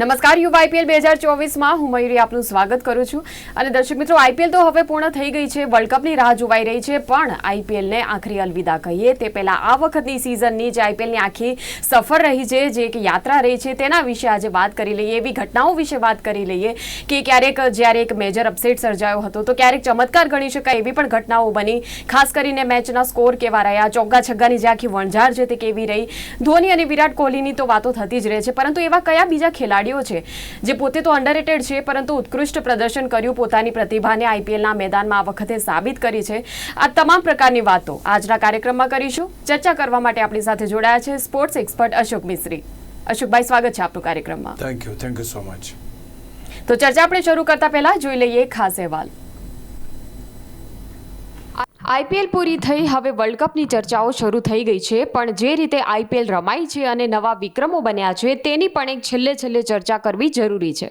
નમસ્કાર, યુવા આઈપીએલ બે હજાર ચોવીસમાં હું મયુરી આપનું સ્વાગત કરું છું. અને દર્શક મિત્રો, આઈપીએલ તો હવે પૂર્ણ થઈ ગઈ છે, વર્લ્ડ કપની રાહ જોવાઈ રહી છે, પણ આઈપીએલને આખરી અલવિદા કહીએ તે પહેલાં આ વખતની સિઝનની જે આઈપીએલની આખી સફર રહી છે, જે એક યાત્રા રહી છે, તેના વિશે આજે વાત કરી લઈએ, એવી ઘટનાઓ વિશે વાત કરી લઈએ કે ક્યારેક જ્યારે એક મેજર અપસેટ સર્જાયો હતો, તો ક્યારેક ચમત્કાર ગણી શકાય એવી પણ ઘટનાઓ બની. ખાસ કરીને મેચના સ્કોર કેવા રહ્યા ચોગ્ગા છગ્ગાની જે આખી વણઝાર છે તે કેવી રહી? ધોની અને વિરાટ કોહલીની તો વાતો થતી જ રહે છે, પરંતુ એવા કયા બીજા ખેલાડીઓ છે. જે પોતે તો અંડરરેટેડ છે પરંતુ ઉત્કૃષ્ટ પ્રદર્શન કર્યું પોતાની પ્રતિભાને આઈપીએલના મેદાનમાં આ વખતે સાબિત કરી છે. આ તમામ પ્રકારની વાતો આજના કાર્યક્રમમાં કરીશું. ચર્ચા કરવા માટે આપણી સાથે જોડાયા છે સ્પોર્ટ્સ એક્સપર્ટ અશોક મિશ્રી અશોકભાઈ સ્વાગત છે આપનું કાર્યક્રમમાં. Thank you thank you so much તો ચર્ચા આપણે શરૂ કરતા પહેલા જોઈ લઈએ ખાસ અહેવાલ. આઈપીએલ પૂરી થઈ, હવે વર્લ્ડ કપની ચર્ચાઓ શરૂ થઈ ગઈ છે, પણ જે રીતે આઈપીએલ રમાઈ છે અને નવા વિક્રમો બન્યા છે, તેની પણ એક છેલ્લે છેલ્લે ચર્ચા કરવી જરૂરી છે.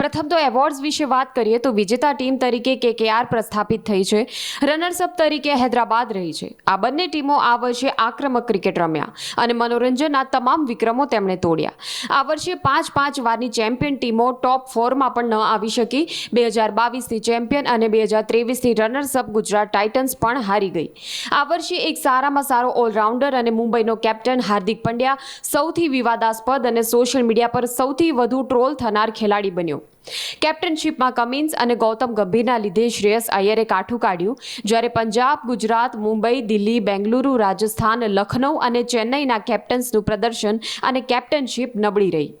પ્રથમ તો એવોર્ડ્સ વિશે વાત કરીએ તો વિજેતા ટીમ તરીકે કેકેઆર પ્રસ્થાપિત થઈ છે. રનર્સઅપ તરીકે હૈદરાબાદ રહી છે. આ બંને ટીમો આ વર્ષે આક્રમક ક્રિકેટ રમ્યા અને મનોરંજનના તમામ વિક્રમો તેમણે તોડ્યા. આ વર્ષે પાંચ પાંચ વારની ચેમ્પિયન ટીમો ટોપ ફોરમાં પણ ન આવી શકી. બે હજાર બાવીસની ચેમ્પિયન અને બે હજાર ત્રેવીસની રનર્સઅપ ગુજરાત ટાઇટન્સ પણ હારી ગઈ. આ વર્ષે એક સારામાં સારો ઓલરાઉન્ડર અને મુંબઈનો કેપ્ટન હાર્દિક પંડ્યા સૌથી વિવાદાસ્પદ અને સોશિયલ મીડિયા પર સૌથી વધુ ટ્રોલ થનાર ખેલાડી બન્યો. કેપ્ટનશીપમાં કમિન્સ અને ગૌતમ ગંભીરના લીધે શ્રેયસ અય્યરે કાઠું કાઢ્યું, જ્યારે પંજાબ, ગુજરાત, મુંબઈ, દિલ્હી, બેંગલુરુ, રાજસ્થાન, લખનૌ અને ચેન્નઈના કેપ્ટન્સનું પ્રદર્શન અને કેપ્ટનશીપ નબળી રહી.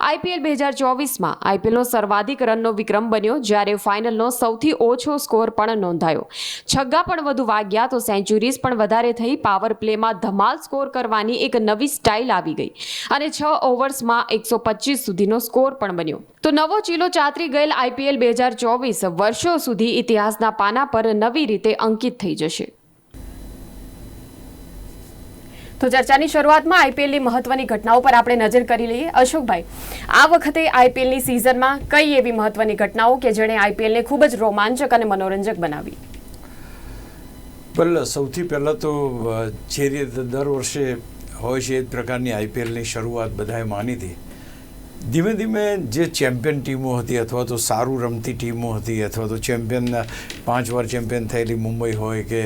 આઈપીએલ બે હજાર ચોવીસમાં આઈપીએલનો સર્વાધિક રનનો વિક્રમ બન્યો, જ્યારે ફાઇનલનો સૌથી ઓછો સ્કોર પણ નોંધાયો. છગ્ગા પણ વધુ વાગ્યા, તો સેન્ચુરીઝ પણ વધારે થઈ. પાવર પ્લેમાં ધમાલ સ્કોર કરવાની એક નવી સ્ટાઇલ આવી ગઈ અને છ ઓવર્સમાં એકસો પચીસ સુધીનો સ્કોર પણ બન્યો. તો નવો ચીલો ચાતરી ગયેલ આઈપીએલ બે હજાર ચોવીસ વર્ષો સુધી ઇતિહાસના પાના પર નવી રીતે અંકિત થઈ જશે. તો ચર્ચાની શરૂઆતમાં આઈપીએલની મહત્વની ઘટનાઓ પર આપણે નજર કરી લઈએ. અશોકભાઈ, આ વખતે આઈપીએલની સિઝનમાં કઈ એવી મહત્વની ઘટનાઓ કે જેણે આઈપીએલને ખૂબ જ રોમાંચક અને મનોરંજક બનાવી? વેલ સૌથી પહેલાં તો જે રીતે દર વર્ષે હોય છે એ જ પ્રકારની આઈપીએલની શરૂઆત બધાએ માની હતી. ધીમે ધીમે જે ચેમ્પિયન ટીમો હતી અથવા તો સારું રમતી ટીમો હતી અથવા તો ચેમ્પિયન, પાંચ વાર ચેમ્પિયન થયેલી મુંબઈ હોય કે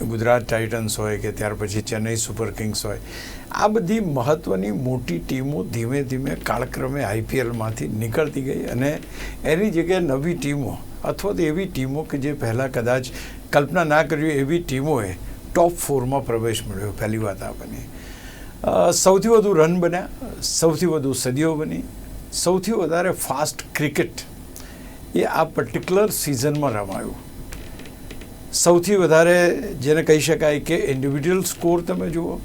ગુજરાત ટાઇટન્સ હોય કે ત્યાર પછી ચેન્નઈ સુપર કિંગ્સ હોય, આ બધી મહત્ત્વની મોટી ટીમો ધીમે ધીમે કાળક્રમે આઈપીએલમાંથી નીકળતી ગઈ અને એની જગ્યાએ નવી ટીમો અથવા તો એવી ટીમો કે જે પહેલાં કદાચ કલ્પના ના કરી એવી ટીમોએ ટોપ ફોરમાં પ્રવેશ મળ્યો, પહેલી વાત આપણને સૌથી વધુ રન બન્યા, સૌથી વધુ સદીઓ બની, સૌથી વધારે ફાસ્ટ ક્રિકેટ એ આ પર્ટિક્યુલર સિઝનમાં રમાયું. સૌથી વધારે જેને કહી શકાય કે ઇન્ડિવિજ્યુઅલ સ્કોર તમે જુઓ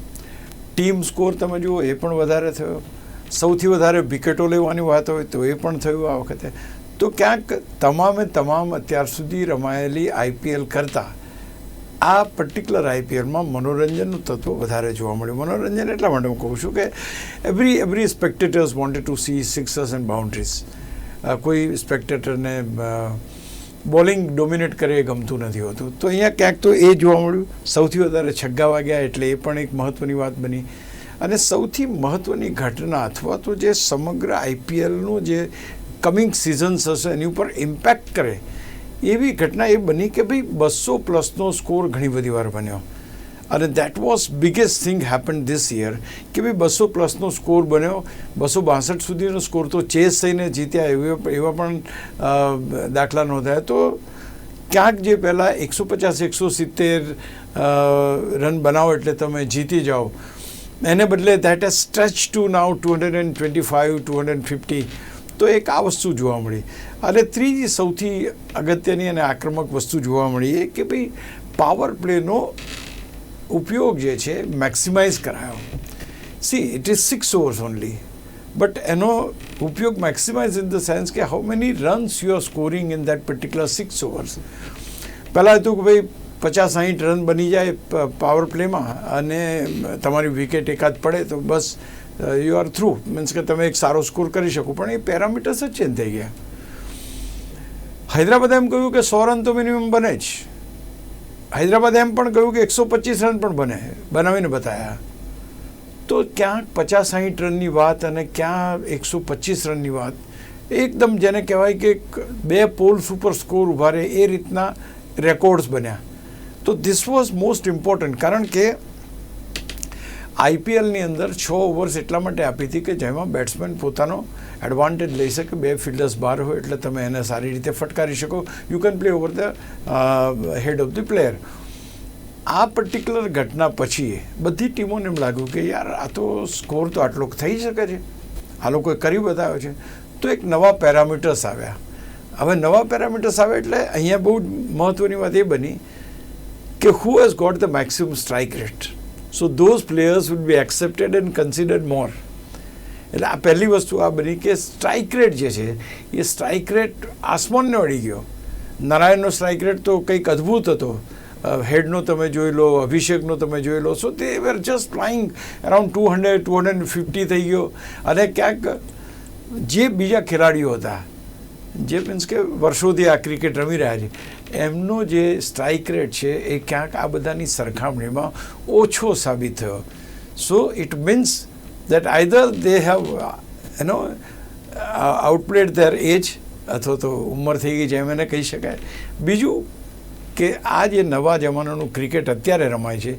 ટીમ સ્કોર તમે જુઓ, એ પણ વધારે થયો. સૌથી વધારે વિકેટો લેવાની વાત હોય તો એ પણ થયું આ વખતે. તો ક્યાંક તમામે તમામ અત્યાર સુધી રમાયેલી આઈપીએલ કરતાં આ પર્ટિક્યુલર આઈપીએલમાં મનોરંજનનું તત્વ વધારે જોવા મળ્યું. મનોરંજન એટલા માટે હું કહું છું કે every every spectators wanted to see sixers and boundaries કોઈ સ્પેક્ટેટરને બોલિંગ ડોમિનેટ કરે એ ગમતું નથી હોતું. તો અહીંયા ક્યાંક તો એ જોવા મળ્યું, સૌથી વધારે છગ્ગા વાગ્યા એટલે એ પણ એક મહત્ત્વની વાત બની. અને સૌથી મહત્ત્વની ઘટના અથવા તો જે સમગ્ર આઈપીએલનું જે કમિંગ સિઝન્સ હશે, એની ઉપર ઇમ્પેક્ટ કરે, એવી ઘટના એ બની કે ભાઈ બસો પ્લસનો સ્કોર ઘણી બધી વાર બન્યો. અને that was biggest thing happen this year કે ભાઈ બસો પ્લસનો સ્કોર બન્યો. બસો બાસઠ સુધીનો સ્કોર તો ચેસ થઈને જીત્યા એવા એવા પણ દાખલા નોંધાયા. તો ક્યાંક જે પહેલાં એકસો પચાસ, એકસો સિત્તેર રન બનાવો એટલે તમે જીતી જાઓ. એને બદલે that has stretch to now two hundred and twenty five two hundred fifty તો એક આ વસ્તુ જોવા મળી. અને ત્રીજી સૌથી અગત્યની અને આક્રમક વસ્તુ જોવા મળી એ કે ભાઈ પાવર પ્લેનો ઉપયોગ જે છે મેક્સિમાઇઝ કરાયો. See it is six overs only but એનો ઉપયોગ મેક્સિમાઇઝ ઇન ધ સેન્સ કે how many runs you are scoring in that particular six overs પહેલાં હતું કે ભાઈ, પચાસ, સાહીઠ રન બની જાય પાવર પ્લેમાં અને તમારી વિકેટ એકાદ પડે તો બસ યુ આર થ્રુ મીન્સ કે તમે એક સારો સ્કોર કરી શકો, પણ એ પેરામીટર્સ જ ચેન્જ થઈ ગયા. હૈદરાબાદે એમ કહ્યું કે સો રન તો મિનિમમ બને જ. હૈદરાબાદે એમ પણ કહ્યું કે એકસો પચીસ રન પણ બને બનાવીને બતાવ્યા તો ક્યાંક પચાસ સાહીઠ રનની વાત અને ક્યાં એકસો પચીસ રનની વાત, એકદમ જેને કહેવાય કે બે પોલ્સ ઉપર સ્કોર ઊભા રહે એ રીતના રેકોર્ડ્સ બન્યા. તો ધીસ વોઝ મોસ્ટ ઇમ્પોર્ટન્ટ કારણ કે આઈપીએલની અંદર છ ઓવર્સ એટલા માટે આપી હતી કે જેમાં બેટ્સમેન પોતાનો એડવાન્ટેજ લઈ શકે, બે ફિલ્ડર્સ બહાર હોય એટલે તમે એને સારી રીતે ફટકારી શકો. You can play over the head of the player આ પર્ટિક્યુલર ઘટના પછી બધી ટીમોને એમ લાગ્યું કે યાર, આ તો સ્કોર તો આટલો થઈ શકે છે. આ લોકોએ કરી બતાવ્યો છે. તો એક નવા પેરામીટર્સ આવ્યા. હવે નવા પેરામીટર્સ આવ્યા એટલે અહીંયા બહુ મહત્ત્વની વાત એ બની કે who has got the maximum strike rate so those players would be accepted and considered more એટલે આ પહેલી વસ્તુ આ બની કે સ્ટ્રાઇક રેટ જે છે, એ સ્ટ્રાઇક રેટ આસમાનને અડી ગયો. નારાયણનો સ્ટ્રાઇક રેટ તો કંઈક અદ્ભુત હતો. હેડનો તમે જોઈ લો, અભિષેકનો તમે જોઈ લો. So they were just flying around two hundred two hundred fifty થઈ ગયો. અને ક્યાંક જે બીજા ખેલાડીઓ હતા, જે મીન્સ કે વર્ષોથી આ ક્રિકેટ રમી રહ્યા છે એમનો જે સ્ટ્રાઇક રેટ છે એ ક્યાંક આ બધાની સરખામણીમાં ઓછો સાબિત થયો. So it means that either they have એનો આઉટપ્લેડ ધેર એજ અથવા તો ઉંમર થઈ ગઈ છે એમ એને કહી શકાય. બીજું કે આ જે નવા જમાનાનું ક્રિકેટ અત્યારે રમાય છે,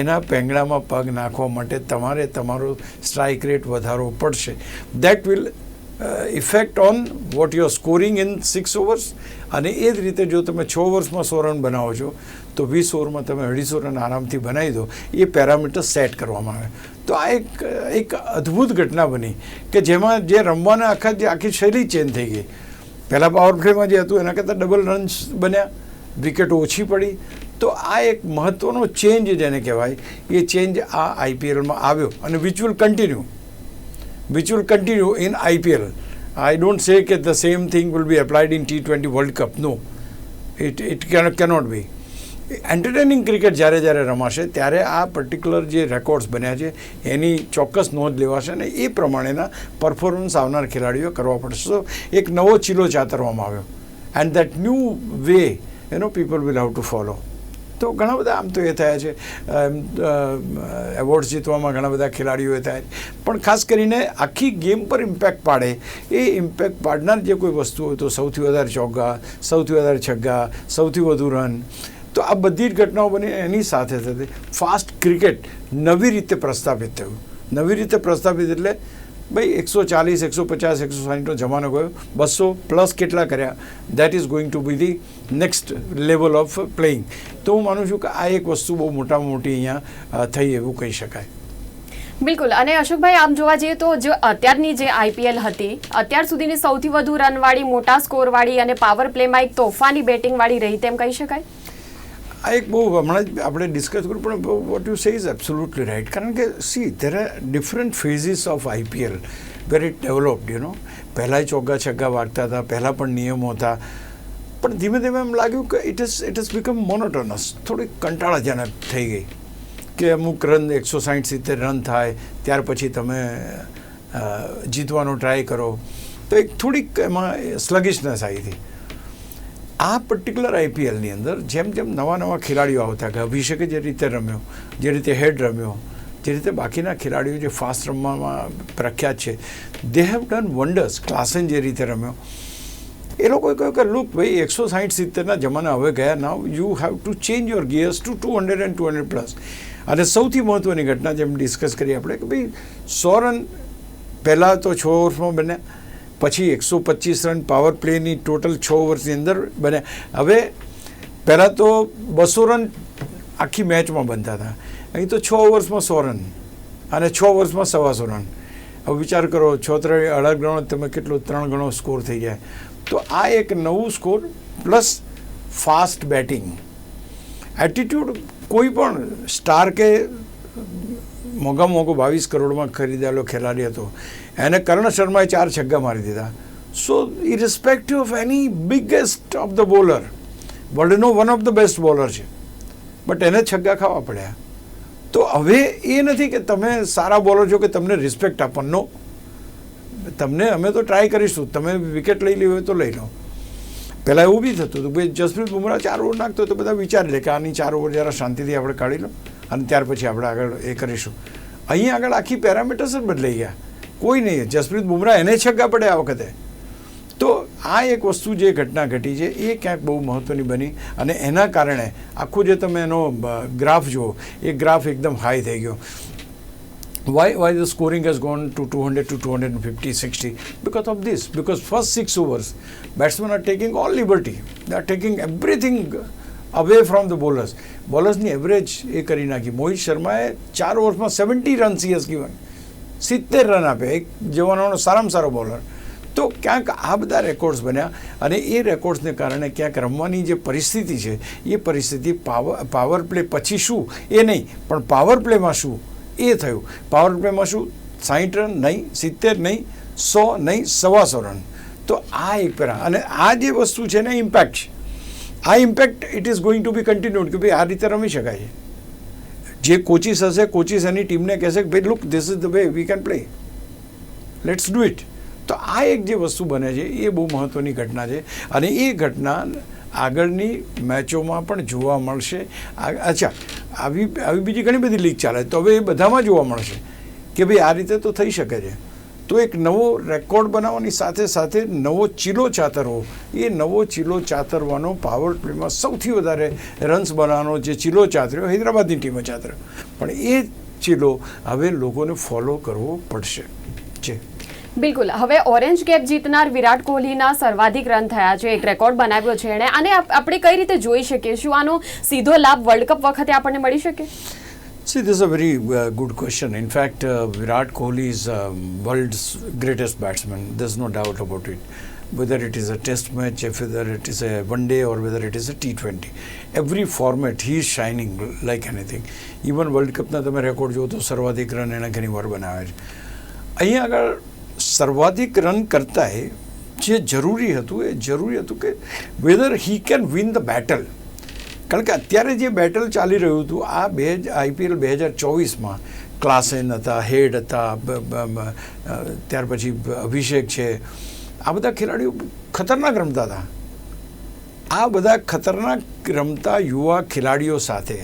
એના પેંગડામાં પગ નાખવા માટે તમારે તમારો સ્ટ્રાઇક રેટ વધારવો પડશે. That will effect on what you scoring in six overs અને એ જ રીતે જો તમે છ ઓવર્સમાં સો રન બનાવો છો, તો વીસ ઓવરમાં તમે અઢીસો રન આરામથી બનાવી દો, એ પેરામીટર સેટ કરવામાં આવે. તો આ એક એક અદ્ભુત ઘટના બની કે જેમાં જે રમવાના આખા, જે આખી શૈલી ચેન્જ થઈ ગઈ. પહેલાં પાવર પ્લેમાં જે હતું, એના કરતાં ડબલ રન્સ બન્યા વિકેટો ઓછી પડી. તો આ એક મહત્ત્વનો ચેન્જ જેને કહેવાય, એ ચેન્જ આ આઈપીએલમાં આવ્યો અને which will continue which will continue in IPL. I don't say that the same thing will be applied in T20 World Cup. No, it, it cannot, cannot be. Entertaining cricket જ્યારે જ્યારે રમાશે ત્યારે આ particular જે records બન્યા છે એની ચોક્કસ નોંધ લેવાશે અને એ પ્રમાણેના પરફોર્મન્સ આવનાર ખેલાડીઓ કરવા પડશે તો એક નવો ચીલો ચાતરવામાં આવ્યો and that new way you know people will have to follow તો ઘણા બધા આમ તો એ થયા છે. એવોર્ડ જીતવામાં ઘણા બધા ખેલાડીઓ થયા પણ ખાસ કરીને આખી ગેમ પર ઇમ્પેક્ટ પાડે. એ ઇમ્પેક્ટ પાડનાર જે કોઈ વસ્તુ હોય તો સૌથી વધારે ચોગ્ગા, સૌથી વધારે છગ્ગા, સૌથી વધુ રન તો આ બધી જ ઘટનાઓ બની એની સાથે સાથે ફાસ્ટ ક્રિકેટ નવી રીતે પ્રસ્થાપિત થયું. નવી રીતે પ્રસ્થાપિત એટલે ભાઈ, એકસો ચાલીસ, એકસો પચાસ, એકસો સાઠનો જમાનો ગયો. બસો પ્લસ કેટલા કર્યા? That is going to be the next level of playing તો હું માનું છું કે આ એક વસ્તુ બહુ મોટામાં મોટી અહીંયા થઈ એવું કહી શકાય. બિલકુલ. અને અશોકભાઈ, આમ જોવા જઈએ તો જે અત્યારની જે આઈપીએલ હતી, અત્યાર સુધીની સૌથી વધુ રનવાળી, મોટા સ્કોરવાળી અને પાવર પ્લેમાં એક તોફાની બેટિંગવાળી રહી તેમ કહી શકાય? આ એક બહુ હમણાં જ આપણે ડિસ્કસ કર્યું, પણ what you say is absolutely right કારણ કે see there are different phases of IPL where it developed you know પહેલાંય ચોગ્ગા છગ્ગા વાગતા હતા, પહેલાં પણ નિયમો હતા. પણ ધીમે ધીમે એમ લાગ્યું કે it is it is become monotonous થોડીક કંટાળાજનક થઈ ગઈ કે અમુક રન એકસો સાઠ સિત્તેર રન થાય, ત્યાર પછી તમે જીતવાનો ટ્રાય કરો. તો એક થોડીક એમાં સ્લગિશનેસ આવી હતી. આ પર્ટિક્યુલર આઈપીએલની અંદર જેમ જેમ નવા નવા ખેલાડીઓ આવતા ગયા, અભિષેકે જે રીતે રમ્યો, જે રીતે હેડ રમ્યો, જે રીતે બાકીના ખેલાડીઓ જે ફાસ્ટ રમવામાં પ્રખ્યાત છે they have done wonders Klaasen જે રીતે રમ્યો. એ લોકોએ કહ્યું કે લુક ભાઈ, એકસો સાહીઠ સિત્તેરના જમાના હવે ગયા now you have to change your gears to two hundred and two hundred plus અને સૌથી મહત્ત્વની ઘટના જેમ ડિસ્કસ કરીએ આપણે કે, ભાઈ સો રન પહેલાં તો છ ઓવર્સમાં બન્યા પછી એકસો પચીસ રન પાવર પ્લેની ટોટલ છ ઓવર્સની અંદર બન્યા હવે પહેલાં તો બસો રન આખી મેચમાં બનતા હતા. અહીં તો છ ઓવર્સમાં સો રન અને છ ઓવર્સમાં સવાસો રન. હવે વિચાર કરો છ ત્રણ અઢાર ગણો તમે કેટલો? ત્રણ ગણો સ્કોર થઈ જાય. તો આ એક નવું score plus fast batting attitude કોઈ પણ સ્ટાર કે મોંઘા મોંઘો બાવીસ કરોડમાં ખરીદેલો ખેલાડી હતો. એને કર્ણ શર્માએ ચાર છગ્ગા મારી દીધા. So irrespective of any biggest of the bowler વર્લ્ડનો one of the best bowler છે. બટ એને છગ્ગા ખાવા પડ્યા. તો હવે એ નથી કે તમે સારા બોલર છો કે તમને રિસ્પેક્ટ આપવાનો. તમને અમે તો ટ્રાય કરીશું. તમે વિકેટ લઈ લેવી હોય તો લઈ લો. પહેલાં એવું બી થતું હતું ભાઈ જસપ્રીત બુમરાહ ચાર ઓવર નાખતો તો બધા વિચારી લે કે આની ચાર ઓવર જરા શાંતિથી આપણે કાઢી લો. અને ત્યાર પછી આપણે આગળ એ કરીશું. અહીં આગળ આખી પેરામીટર્સ જ બદલાઈ ગયા. કોઈ નહીં. જસપ્રીત બુમરાહ એને છગ્ગા પડે આ વખતે. તો આ એક વસ્તુ જે ઘટના ઘટી છે, એ ક્યાંક બહુ મહત્ત્વની બની અને એના કારણે આખું જે તમે એનો ગ્રાફ જુઓ, એ ગ્રાફ એકદમ હાઈ થઈ ગયો. Why why the scoring has gone to 200 to 250 60 because of this. Because first six overs, batsmen are taking all liberty. They are taking everything away from the bowlers બોલર્સની average એ કરી નાખી. મોહિત શર્માએ ચાર ઓવર્સમાં seventy run CS given સિત્તેર રન આપે, એક જવાનોનો સારામાં સારો બોલર તો ક્યાંક આ બધા રેકોર્ડ્સ બન્યા અને એ રેકોર્ડ્સને કારણે ક્યાંક રમવાની જે પરિસ્થિતિ છે, એ પરિસ્થિતિ પાવર પાવર પ્લે પછી શું? એ નહીં, પણ પાવર પ્લેમાં શું? એ થયું. પાવર પ્લેમાં શું? સાહીઠ રન નહીં, સિત્તેર નહીં, સો નહીં, સવાસો રન તો આ એક પેરા અને આ જે વસ્તુ છે ને ઇમ્પેક્ટ છે. આ impact it is going to be continued કે ભાઈ આ રીતે રમી શકાય જે કોચિસ હશે કોચિસ એની ટીમને કહેશે કે ભાઈ look this is the way we can play let's do it તો આ એક જે વસ્તુ બને છે, એ બહુ મહત્ત્વની ઘટના છે. અને એ ઘટના આગળની મેચોમાં પણ જોવા મળશે. અચ્છા, આવી આવી બીજી ઘણી બધી લીગ ચાલે. તો હવે એ બધામાં જોવા મળશે કે ભાઈ આ રીતે તો થઈ શકે છે. તો એક નવો રેકોર્ડ બનાવવાની સાથે સાથે નવો ચીલો ચાતરવો. એ નવો ચીલો ચાતરવાનો પાવર પ્લેમાં સૌથી વધારે રન્સ બનાવવાનો જે ચીલો ચાતર્યો, હૈદરાબાદની ટીમે ચાતર્યો. પણ એ ચીલો હવે લોકોને ફોલો કરવો પડશે. છે બિલકુલ. હવે ઓરેન્જ કેપ જીતનાર વિરાટ કોહલીના સર્વાધિક રન થયા છે. એક રેકોર્ડ બનાવ્યો છે એણે. અને આપણે કઈ રીતે જોઈ શકીએ? શું આનો સીધો લાભ વર્લ્ડ કપ વખતે આપણને મળી શકે? See, this is a very uh, good question. In fact, uh, Virat Kohli is uh, world's greatest batsman. There's no doubt about it. Whether it is a test match, if whether it is a one day or whether it is a T20. Every format, he is shining like anything. Even World Cupના તમે record જુઓ તો સર્વાધિક run એણે ઘણી વાર બનાવ્યા છે અહીંયા આગળ સર્વાધિક રન કરતાંય જે જરૂરી હતું એ જરૂરી હતું કે whether he can win the battle કારણ કે અત્યારે જે બેટલ ચાલી રહ્યું હતું, આ બે આઈપીએલ બે હજાર ચોવીસમાં ક્લાસેન હતા હેડ હતા ત્યાર પછી અભિષેક છે. આ બધા ખેલાડીઓ ખતરનાક રમતા હતા. આ બધા ખતરનાક રમતા યુવા ખેલાડીઓ સાથે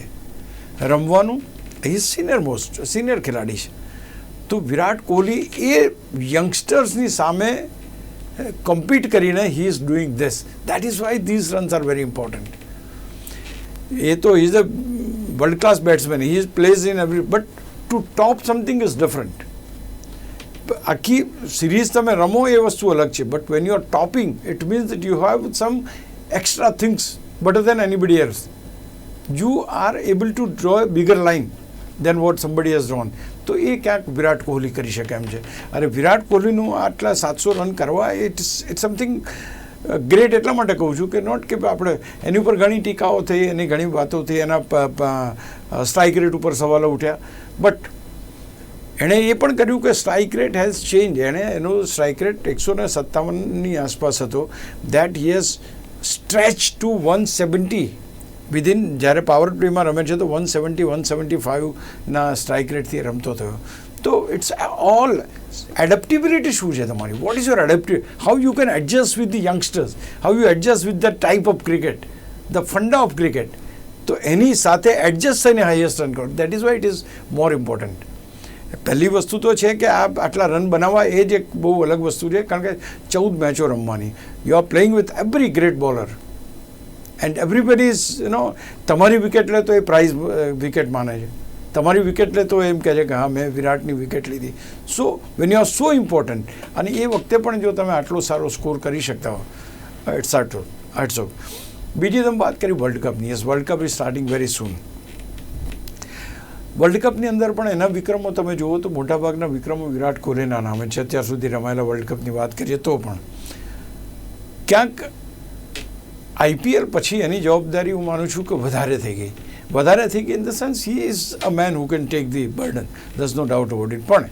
રમવાનું એ સિનિયર મોસ્ટ સિનિયર ખેલાડી છે. તો વિરાટ કોહલી એ યંગસ્ટર્સની સામે કમ્પીટ કરીને he is doing this that is why these runs are very important એ તો is a world class batsman he is plays in every but to top something is different આખી series તમે રમો એ વસ્તુ અલગ છે but when you are topping it means that you have some extra things better than anybody else. You are able to draw a bigger line than what somebody has drawn તો એ ક્યાંક વિરાટ કોહલી કરી શકે એમ છે. અરે વિરાટ કોહલીનું આટલા સાતસો રન કરવા ઇટ્સ ઇટ્સ સમથિંગ ગ્રેટ એટલા માટે કહું છું કે નોટ કે આપણે એની ઉપર ઘણી ટીકાઓ થઈ, એની ઘણી વાતો થઈ, એના સ્ટ્રાઇક રેટ ઉપર સવાલો ઉઠ્યા. બટ એણે એ પણ કર્યું કે સ્ટ્રાઇક રેટ હેઝ ચેન્જ એણે એનો સ્ટ્રાઇક રેટ એકસો ને સત્તાવનની આસપાસ હતો. That he has stretch to one seventy within જ્યારે પાવર પ્લેમાં રમે છે તો વન સેવન્ટી વન સેવન્ટી ફાઇવના સ્ટ્રાઇક રેટથી રમતો થયો. તો ઇટ્સ ઓલ એડપ્ટિબિલિટી શું છે તમારી what is your adaptive how you can adjust with the youngsters how you adjust with the type of cricket the funda of cricket તો એની સાથે એડજસ્ટ થઈને હાઈએસ્ટ રન કરો that is why it is more important પહેલી વસ્તુ તો છે કે આ આટલા રન બનાવવા એ જ એક બહુ અલગ વસ્તુ છે કારણ કે ચૌદ મેચો રમવાની you are playing with every great bowler and everybody is you know તમારી વિકેટ લે તો એ પ્રાઇઝ વિકેટ માને છે તમારી વિકેટ લે તો એમ કહે છે કે હા, મેં વિરાટની વિકેટ લીધી. So when you are so important અને એ વખતે પણ જો તમે આટલો સારો સ્કોર કરી શકતા હો ઇટ્સ આટો આટસો બીજી તમે વાત કરી world કપની yes world cup is starting very soon world કપની અંદર પણ એના વિક્રમો તમે જુઓ તો મોટાભાગના વિક્રમો વિરાટ કોહલીના નામે છે. અત્યાર સુધી રમાયેલા વર્લ્ડ કપની વાત કરીએ તો પણ. ક્યાંક આઈપીએલ પછી એની જવાબદારી હું માનું છું કે વધારે થઈ ગઈ. વધારે થઈ in the sense he is a man who can take the burden દસ નો ડાઉટ અબાઉટ ઇટ પણ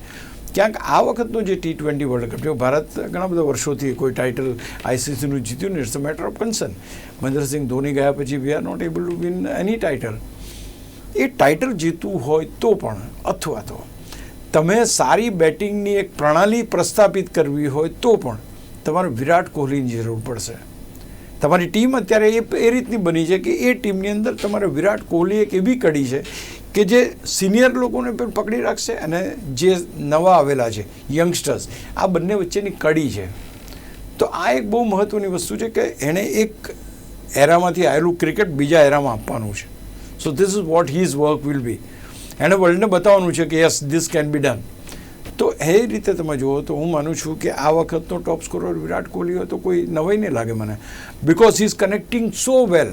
ક્યાંક આ વખતનો જે ટી ટ્વેન્ટી વર્લ્ડ કપ જો ભારત ઘણા બધા વર્ષોથી કોઈ ટાઇટલ આઈસીસીનું જીત્યું ને it's a matter of concern Mahendra Singh Dhoni ગયા પછી we are not able to win any title A title જીતવું હોય તો પણ, અથવા તો તમે સારી બેટિંગની એક પ્રણાલી પ્રસ્થાપિત કરવી હોય તો પણ તમારે વિરાટ કોહલીની જરૂર પડશે. તમારી ટીમ અત્યારે એ એ રીતની બની છે કે એ ટીમની અંદર તમારે વિરાટ કોહલી એક એવી કડી છે કે જે સિનિયર લોકોને પણ પકડી રાખશે અને જે નવા આવેલા છે યંગસ્ટર્સ આ બંને વચ્ચેની કડી છે. તો આ એક બહુ મહત્ત્વની વસ્તુ છે કે એણે એક એરામાંથી આવેલું ક્રિકેટ બીજા એરામાં આપવાનું છે. So this is what his work will be એણે વર્લ્ડને બતાવવાનું છે કે yes this can be done તો એ રીતે તમે જુઓ તો હું માનું છું કે આ વખતનો ટોપ સ્કોરર વિરાટ કોહલી હોય તો કોઈ નવાઈ નહીં લાગે મને. Because he is connecting so well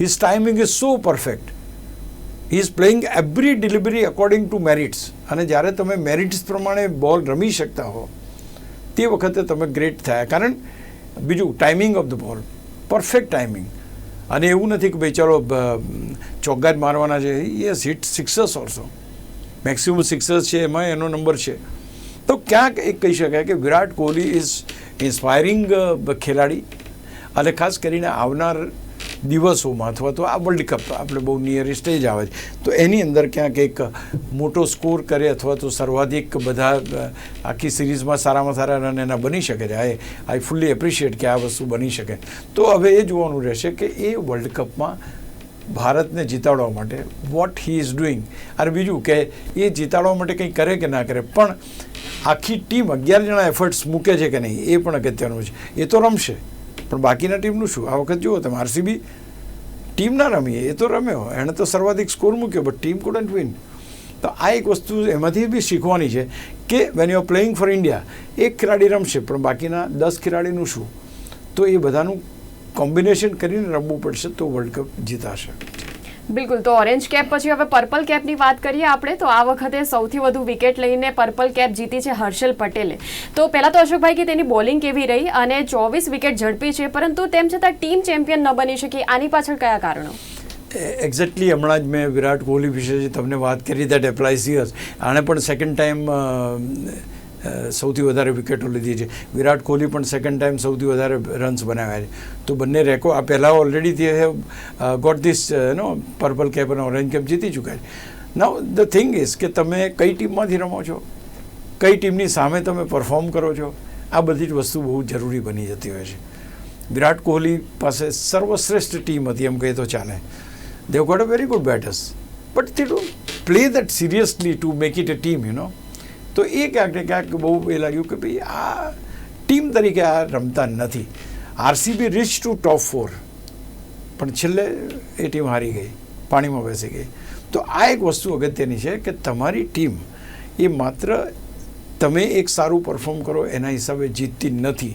his timing is so perfect he is playing every delivery according to merits અને જ્યારે તમે મેરિટ્સ પ્રમાણે બોલ રમી શકતા હો, તે વખતે તમે ગ્રેટ થયા. કારણ બીજું timing of the ball perfect timing અને એવું નથી કે ભાઈ, ચલો ચોગ્ગા જ મારવાના છે. Yes hit sixes also maximum sixers છે, એમાં એનો નંબર છે. તો ક્યાંક એક કહી શકાય કે વિરાટ કોહલી ઇઝ ઇન્સ્પાયરિંગ ખેલાડી. અને ખાસ કરીને આવનાર દિવસોમાં અથવા તો આ વર્લ્ડ કપ આપણે બહુ નિયરેસ્ટ જ આવે છે. તો એની અંદર ક્યાંક એક મોટો સ્કોર કરે અથવા તો સર્વાધિક બધા આખી સિરીઝમાં સારામાં સારા રન એના બની શકે છે. આઈ આઈ ફૂલ્લી એપ્રિશિએટ કે આ વસ્તુ બની શકે. તો હવે એ જોવાનું રહેશે કે એ વર્લ્ડ કપમાં ભારતને જીતાડવા માટે વોટ હી ઇઝ ડુઈંગ અને બીજું કે એ જીતાડવા માટે કંઈ કરે કે ના કરે, પણ આખી ટીમ અગિયાર જણા એફર્ટ્સ મૂકે છે કે નહીં, એ પણ અગત્યનું છે. એ તો રમશે. પણ બાકીના ટીમનું શું? આ વખત જુઓ તમે, આરસીબી ટીમ ના રમીએ, એ તો રમ્યો. એણે તો સર્વાધિક સ્કોર મૂક્યો બટ ટીમ કુડન્ટ વિન તો આ એક વસ્તુ એમાંથી બી શીખવાની છે કે when you playing for India એક ખેલાડી રમશે, પણ બાકીના દસ ખેલાડીનું શું? તો એ બધાનું કોમ્બિનેશન કરીને રમવું પડશે તો વર્લ્ડ કપ જીતાશે. બિલકુલ તો ઓરેન્જ કેપ પછી હવે પર્પલ કેપની વાત કરીએ આપણે તો આ વખતે સૌથી વધુ વિકેટ લઈને પર્પલ કેપ જીતી છે હર્ષલ પટેલે. તો પહેલાં તો અશોકભાઈ કે તેની બોલિંગ કેવી રહી અને ચોવીસ વિકેટ ઝડપી છે પરંતુ તેમ છતાં ટીમ ચેમ્પિયન ન બની શકી. આની પાછળ કયા કારણો? એક્ઝેક્ટલી હમણાં જ મેં વિરાટ કોહલી વિશે જે તમને વાત કરી દેટ એપ્લાઇઝ યસ આણે પણ સેકન્ડ ટાઈમ સૌથી વધારે વિકેટો લીધી છે. વિરાટ કોહલી પણ સેકન્ડ ટાઈમ સૌથી વધારે રન્સ બનાવ્યા છે. તો બંને રેકો આ પહેલાં already they got this no purple cap અને ઓરેન્જ કેપ જીતી ચૂક્યા છે. નાવ ધ થિંગ ઇઝ કે તમે કઈ ટીમમાંથી રમો છો? કઈ ટીમની સામે તમે પરફોર્મ કરો છો? આ બધી જ વસ્તુ બહુ જરૂરી બની જતી હોય છે. વિરાટ કોહલી પાસે સર્વશ્રેષ્ઠ ટીમ હતી એમ કહીએ તો ચાલે. They've got a very good batters but they don't play that seriously to make it a team you know તો એ ક્યાંક ક્યાંક બહુ એ લાગ્યું કે ભાઈ, આ ટીમ તરીકે આ રમતા નથી. RCB reach to top four પણ છેલ્લે એ ટીમ હારી ગઈ, પાણીમાં બેસી ગઈ. તો આ એક વસ્તુ અગત્યની છે કે તમારી ટીમ એ માત્ર તમે એક સારું પરફોર્મ કરો એના હિસાબે જીતતી નથી.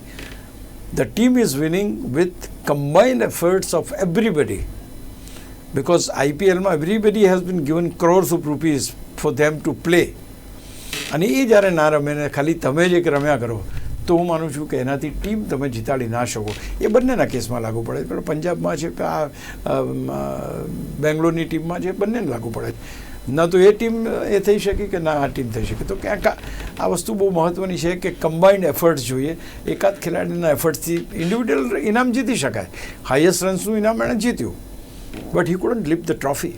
The team is winning with combined efforts of everybody because આઈપીએલમાં everybody has been given crores of rupees for them to play અને એ જ્યારે ના રમે ને ખાલી તમે જ એક રમ્યા કરો, તો હું માનું છું કે એનાથી ટીમ તમે જીતાડી ના શકો. એ બંનેના કેસમાં લાગુ પડે પણ પંજાબમાં છે કે આ બેંગ્લોરની ટીમમાં છે, બંનેને લાગુ પડે ના તો એ ટીમ એ થઈ શકે કે ના આ ટીમ થઈ શકે. તો ક્યાંક આ- આ વસ્તુ બહુ મહત્ત્વની છે કે કમ્બાઇન્ડ એફર્ટ્સ જોઈએ. એકાદ ખેલાડીના એફર્ટ્સથી ઇન્ડિવિડ્યુઅલ ઇનામ જીતી શકાય. હાઈએસ્ટ રન્સનું ઇનામ એણે જીત્યું. But he couldn't lift the trophy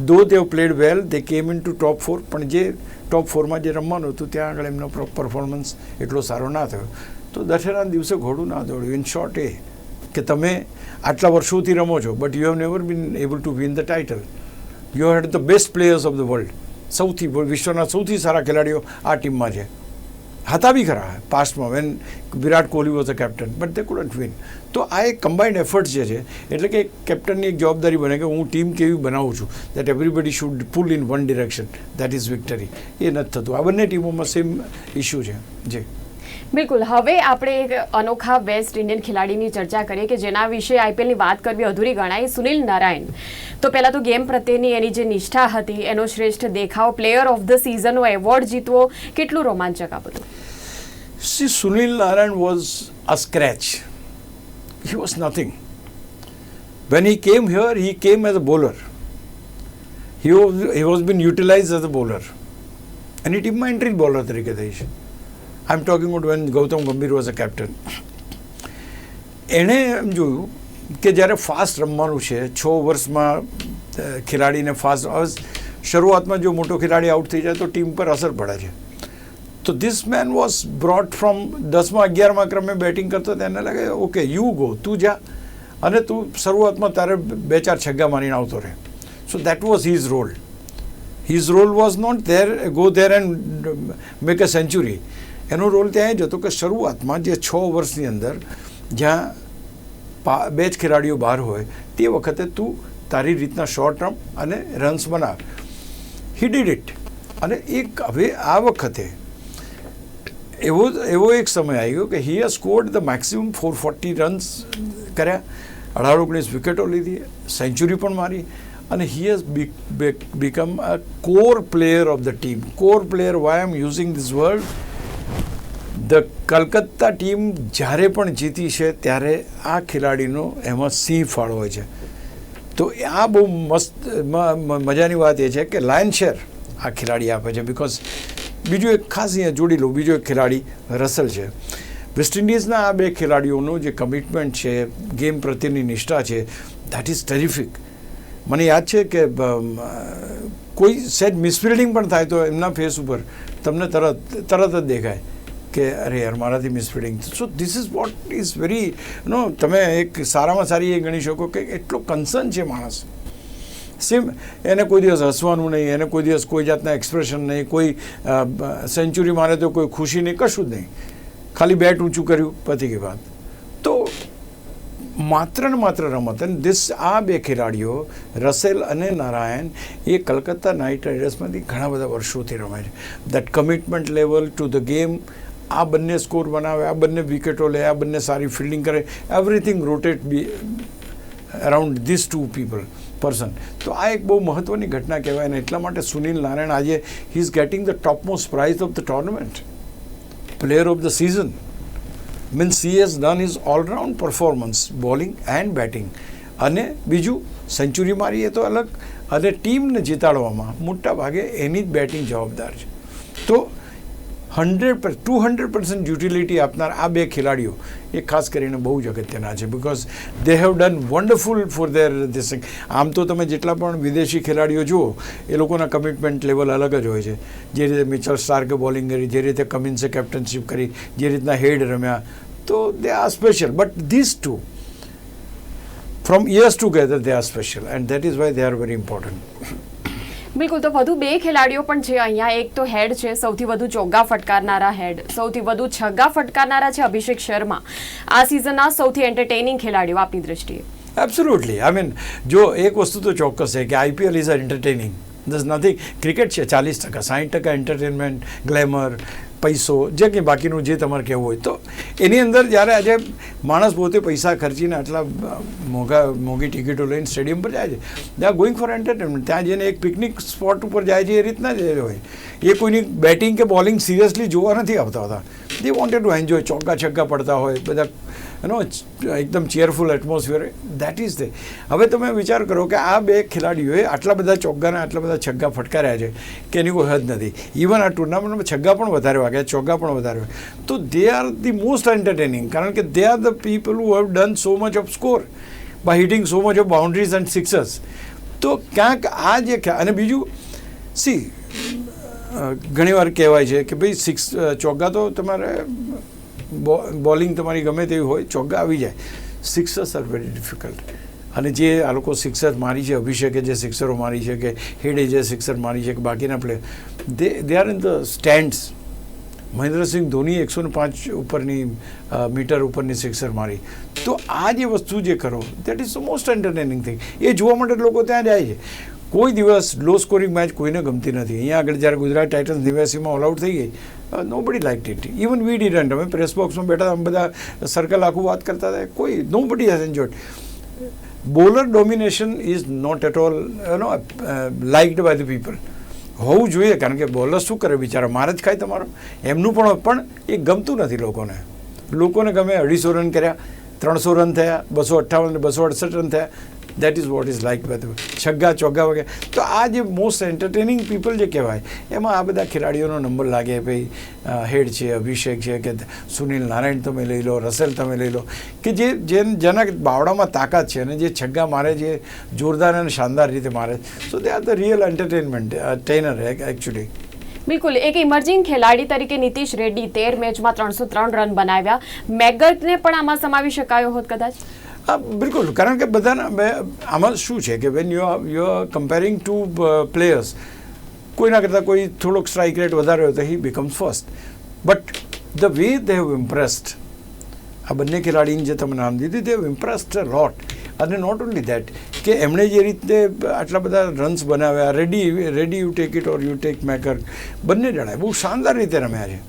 though they played વેલ દે કેમ ઇન ટુ ટોપ ફોર પણ જે ટોપ ફોરમાં જે રમવાનું હતું, ત્યાં આગળ એમનો પરફોર્મન્સ એટલો સારો ના થયો. તો દશેરાના દિવસે ઘોડું ના દોડ્યું. ઇન શોર્ટ એ કે તમે આટલા વર્ષોથી રમો છો but you have never been able to win the title you had the best players of the world સૌથી, વિશ્વના સૌથી સારા ખેલાડીઓ આ ટીમમાં છે. હતા બી ખરા. પાસ્ટમાં when Virat Kohli was a captain but they couldn't win તો આ એક કમ્બાઇન્ડ એફર્ટ જે છે, એટલે કે કેપ્ટનની એક જવાબદારી બને કે હું ટીમ કેવી બનાવું છું that everybody should pull in one direction that is victory એ નથી થતું. આ બંને ટીમોમાં સેમ ઇસ્યુ છે. જી. બિલકુલ. હવે આપણે એક અનોખા વેસ્ટ ઇન્ડિયન ખેલાડીની ચર્ચા કરીએ કે જેના વિશે આઈપીએલની વાત કરવી અધૂરી ગણાય સુનિલ નારાયણ. તો પહેલાં તો ગેમ પ્રત્યેની એની જે નિષ્ઠા હતી એનો શ્રેષ્ઠ દેખાવ પ્લેયર ઓફ ધ સિઝનનો એવોર્ડ જીતવો કેટલું રોમાંચક આ બધું? See Sunil Narayan was a scratch he was nothing When he came here, he came as a bowler. He was, he was been utilized as a bowler. એની ટીમમાં entry bowler તરીકે થઈ છે. I am talking about when Gautam Gambhir was a captain એણે એમ જોયું કે જ્યારે fast રમવાનું છે, છ વર્ષમાં ખેલાડીને ફાસ્ટ શરૂઆતમાં જો મોટો ખેલાડી આઉટ થઈ જાય તો ટીમ પર અસર પડે છે. તો this man was brought from દસમાં અગિયારમાં ક્રમે બેટિંગ કરતો તેને લાગે ઓકે યુ ગો તું જા. અને તું શરૂઆતમાં તારે બે ચાર છગ્ગા મારીને આવતો રહે. So that was his role his role was not there go there and make a century એનો રોલ ત્યાં જ હતો કે શરૂઆતમાં જે છ વર્ષની અંદર જ્યાં બે જ ખેલાડીઓ બહાર હોય, તે વખતે તું તારી રીતના શોર્ટ ટર્મ અને રન્સ બનાવ હી ડીડ ઇટ અને એક હવે આ વખતે એવો એવો એક સમય આવી ગયો કે he has scored the maximum four forty runs કર્યા. અઢાર, ઓગણીસ વિકેટો લીધી સેન્ચુરી પણ મારી અને he has become a core player of the team core player why am using this word the Calcutta team જ્યારે પણ જીતી છે, ત્યારે આ ખેલાડીનો એમાં સિંહ ફાળો હોય છે. તો આ બહુ મસ્ત મજાની વાત એ છે કે લાયન શેર આ ખેલાડી આપે છે. બિકોઝ બીજું એક ખાસ અહીંયા જોડી લઉં, બીજો એક ખેલાડી રસલ છે. વેસ્ટ ઇન્ડિઝના આ બે ખેલાડીઓનું જે કમિટમેન્ટ છે ગેમ પ્રત્યેની નિષ્ઠા છે દેટ ઇઝ ટેરિફિક મને યાદ છે કે કોઈ સેટ મિસફિલ્ડિંગ પણ થાય તો એમના ફેસ ઉપર તમને તરત તરત જ દેખાય. કે અરે યાર મારાથી misfielding so this is what is very no તમે એક સારામાં સારી એ ગણી શકો કે એટલો કન્સર્ન છે માણસ. સેમ એને કોઈ દિવસ હસવાનું નહીં, એને કોઈ દિવસ કોઈ જાતના એક્સપ્રેશન નહીં, કોઈ સેન્ચુરી મારે તો કોઈ ખુશી નહીં, કશું જ નહીં. ખાલી બેટ ઊંચું કર્યું, પતી ગઈ વાત. તો માત્ર ને માત્ર રમત અને દિસ આ બે ખેલાડીઓ, રસેલ અને નારાયણ, એ કલકત્તા નાઇટ રાઇડર્સમાંથી ઘણા બધા વર્ષોથી રમે છે. That commitment level to the game આ બંને સ્કોર બનાવે, આ બંને વિકેટો લે, આ બંને સારી ફિલ્ડિંગ કરે everything rotate be around this two people person તો આ એક બહુ મહત્ત્વની ઘટના કહેવાય ને, એટલા માટે સુનિલ નારાયણ આજે he is getting the top most prize of the tournament player of the season means she has done is all round performance bowling and batting અને બીજું સેન્ચુરી મારી એ તો અલગ, અને ટીમને જીતાડવામાં મોટા ભાગે એની જ બેટિંગ જવાબદાર છે. તો હંડ્રેડ પર, ટુ હંડ્રેડ પર્સન્ટ યુટિલિટી આપનાર આ બે ખેલાડીઓ, એ ખાસ કરીને બહુ જ અગત્યના છે because they have done wonderful for their this આમ તો તમે જેટલા પણ વિદેશી ખેલાડીઓ જુઓ, એ લોકોના કમિટમેન્ટ લેવલ અલગ જ હોય છે. જે રીતે મિચલ સ્ટાર્કે બોલિંગ કરી, જે રીતે કમિન્સે કેપ્ટનશીપ કરી, જે રીતના હેડ રમ્યા, તો they are special but this two from years together they are special and that is why they are very important બિલકુલ, તો વધુ બે ખેલાડીઓ પણ છે અહીંયા. એક તો હેડ છે, સૌથી વધુ ચોગ્ગા ફટકારનારા હેડ સૌથી વધુ છગ્ગા ફટકારનારા છે અભિષેક શર્મા. આ સિઝનના સૌથી એન્ટરટેનિંગ ખેલાડીઓ, આપની દ્રષ્ટિએ. એબ્સોલ્યુટલી આઈ મીન જો એક વસ્તુ તો ચોક્કસ છે કે આઈપીએલ ઇઝ એન્ટરટેનિંગ દસ નથિંગ ક્રિકેટ છે, ચાલીસ ટકા સાઠ ટકા એન્ટરટેનમેન્ટ ગ્લેમર પૈસો, જે કંઈ બાકીનું જે તમારે કહેવું હોય. તો એની અંદર જ્યારે આજે માણસ પોતે પૈસા ખર્ચીને આટલા મોંઘા, મોંઘી ટિકિટો લઈને સ્ટેડિયમ પર જાય છે they are going for entertainment ત્યાં જઈને એક પિકનિક સ્પોટ ઉપર જાય છે, એ રીતના જ હોય. એ કોઈની બેટિંગ કે બોલિંગ સિરિયસલી જોવા નથી આવતા હતા. દે વોન્ટેડ ટુ એન્જોય ચોગ્ગા છગ્ગા પડતા હોય, બધા એનો એકદમ cheerful atmosphere that is the હવે તમે વિચાર કરો કે આ બે ખેલાડીઓએ આટલા બધા ચોગ્ગાના, આટલા બધા છગ્ગા ફટકાર્યા છે કે એની કોઈ હદ નથી. ઇવન આ ટુર્નામેન્ટમાં છગ્ગા પણ વધારે વાગ્યા, ચોગ્ગા પણ વધારે તો they are the most entertaining કારણ કે they are the people who have done so much of score by hitting so much of boundaries and sixers તો ક્યાંક આ જે અને બીજું સી ઘણીવાર કહેવાય છે કે ભાઈ સિક્સ ચોગ્ગા તો તમારે બોલિંગ તમારી ગમે તેવી હોય, ચોગ્ગા આવી જાય. Sixers are very difficult. અને જે આ લોકો સિક્સર મારી છે, અભિષેકે જે સિક્સરો મારી છે, કે હેડે જે સિક્સર મારી છે, કે બાકીના player, they they are in the stands. Mahendra Singh Dhoni એકસો ને પાંચ ઉપરની મીટર ઉપરની સિક્સર મારી. તો આ જે વસ્તુ જે કરો that is most entertaining thing એ જોવા માટે લોકો ત્યાં જાય છે. કોઈ દિવસ લો સ્કોરિંગ મેચ કોઈને ગમતી નથી. અહીંયા આગળ જ્યારે ગુજરાત ટાઇટન્સ નેવ્યાસીમાં ઓલ આઉટ થઈ ગઈ nobody like it even we didn't અમે પ્રેસ બોક્સમાં બેઠા અમે બધા સર્કલ આખું વાત કરતા હતા. કોઈ nobody has enjoyed bowler domination is not at all no liked by the people હોવું જોઈએ, કારણ કે બોલર શું કરે બિચારા? મારે જ ખાય તમારો. એમનું પણ પણ એ ગમતું નથી લોકોને. લોકોને ગમે અઢીસો રન કર્યા, ત્રણસો રન થયા, બસો અઠ્ઠાવન બસો અડસઠ રન થયા. That is what is like બધું છગ્ગા ચોગ્ગા વગેરે તો આ જે મોસ્ટ એન્ટરટેનિંગ પીપલ જે કહેવાય, એમાં આ બધા ખેલાડીઓનો નંબર લાગે ભાઈ હેડ છે, અભિષેક છે, કે સુનિલ નારાયણ તમે લઈ લો, રસેલ તમે લઈ લો, કે જે જેમ જેના બાવડામાં તાકાત છે અને જે છગ્ગા મારે છે, જોરદાર અને શાનદાર રીતે મારે so they are the real entertainment ટેનર actually બિલકુલ, એક ઇમર્જિંગ ખેલાડી તરીકે નીતિશ રેડ્ડી તેર મેચમાં ત્રણસો ત્રણ રન બનાવ્યા. મેગટને પણ આમાં સમાવી શકાયો હોત કદાચ? હા બિલકુલ. કારણ કે બધાના આમાં શું છે કે when you are you are comparing two players કોઈના કરતાં કોઈ થોડોક સ્ટ્રાઇક રેટ વધારે હોય તો he becomes first but the way they have impressed આ બંને ખેલાડીને જે તમે નામ દીધી તે ઇમ્પ્રેસ્ડ લોટ અને નોટ ઓનલી દેટ કે એમણે જે રીતે આટલા બધા રન્સ બનાવ્યા ready ready you take it or you take maker બંને જણાએ બહુ શાનદાર રીતે રમ્યા છે.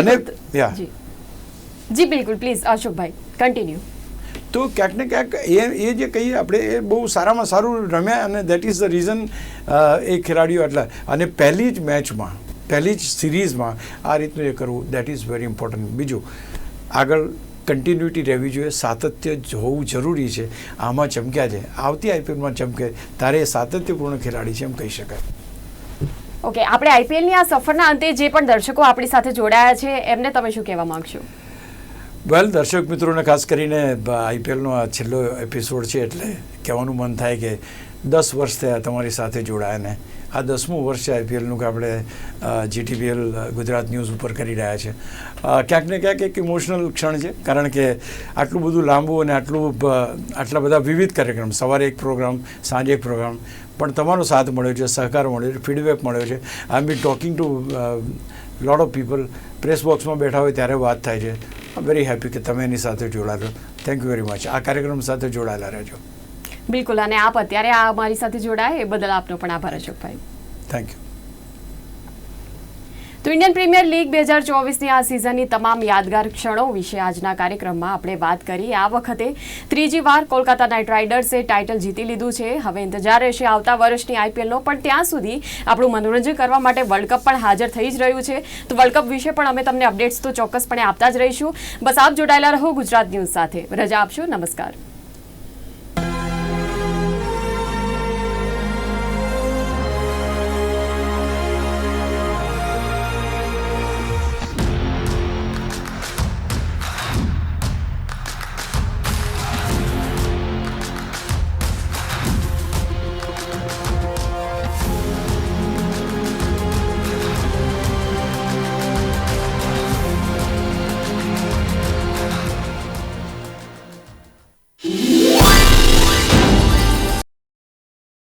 અને યા જી. જી બિલકુલ. પ્લીઝ અશોકભાઈ કન્ટિન્યુ તો ક્યાંક ને ક્યાંક એ એ જે કહીએ આપણે, એ બહુ સારામાં સારું રમ્યા અને દેટ ઇઝ ધ રીઝન એ ખેલાડીઓ એટલા, અને પહેલી જ મેચમાં, પહેલી જ સિરીઝમાં આ રીતનું એ કરવું દેટ ઇઝ વેરી ઇમ્પોર્ટન્ટ બીજું, આગળ કન્ટિન્યુટી રહેવી જોઈએ, સાતત્ય જ હોવું જરૂરી છે. આમાં ચમક્યા છે. આવતી આઈપીએલમાં ચમકે. તારે એ સાતત્યપૂર્ણ ખેલાડી છે એમ કહી શકાય. ઓકે આપણે આઈપીએલની આ સફરના અંતે જે પણ દર્શકો આપણી સાથે જોડાયા છે, એમને તમે શું કહેવા માંગશો? વેલ દર્શક મિત્રોને ખાસ કરીને આઈપીએલનો આ છેલ્લો એપિસોડ છે એટલે કહેવાનું મન થાય કે દસ વર્ષ થયા તમારી સાથે જોડાયાને આ દસમું વર્ષ છે આઈપીએલનું કે આપણે જીટીપીએલ ગુજરાત ન્યૂઝ ઉપર કરી રહ્યા છે. ક્યાંક ને ક્યાંક એક ઇમોશનલ ક્ષણ છે, કારણ કે આટલું બધું લાંબુ અને આટલું આટલા બધા વિવિધ કાર્યક્રમ, સવારે એક પ્રોગ્રામ સાંજે એક પ્રોગ્રામ પણ તમારો સાથ મળ્યો છે, સહકાર મળ્યો છે ફીડબેક મળ્યો છે. I be talking to lot of people press બોક્સમાં બેઠા હોય ત્યારે વાત થાય છે. આઈ વેરી હેપી કે તમે એની સાથે જોડાયેલો થેન્ક યુ વેરી મચ આ કાર્યક્રમ સાથે જોડાયેલા રહેજો. બિલકુલ અને આપ અત્યારે આ અમારી સાથે જોડાયા એ બદલ આપનો પણ આભાર અશોકભાઈ. થેન્ક યુ તો ઇન્ડિયન પ્રીમિયર લીગ બે હજાર ચોવીસની આ સિઝનની તમામ યાદગાર ક્ષણો વિશે આજના કાર્યક્રમમાં આપણે વાત કરી. આ વખતે ત્રીજી વાર કોલકાતા નાઇટ રાઇડર્સે ટાઇટલ જીતી લીધું છે. હવે ઇંતજાર રહેશે આવતા વર્ષની આઈપીએલનો પણ ત્યાં સુધી આપણું મનોરંજન કરવા માટે વર્લ્ડ કપ પણ હાજર થઈ જ રહ્યું છે. તો વર્લ્ડ કપ વિશે પણ અમે તમને અપડેટ્સ તો ચોક્કસપણે આપતા જ રહીશું. બસ આપ જોડાયેલા રહો ગુજરાત ન્યૂઝ સાથે. રજા આપશો. નમસ્કાર.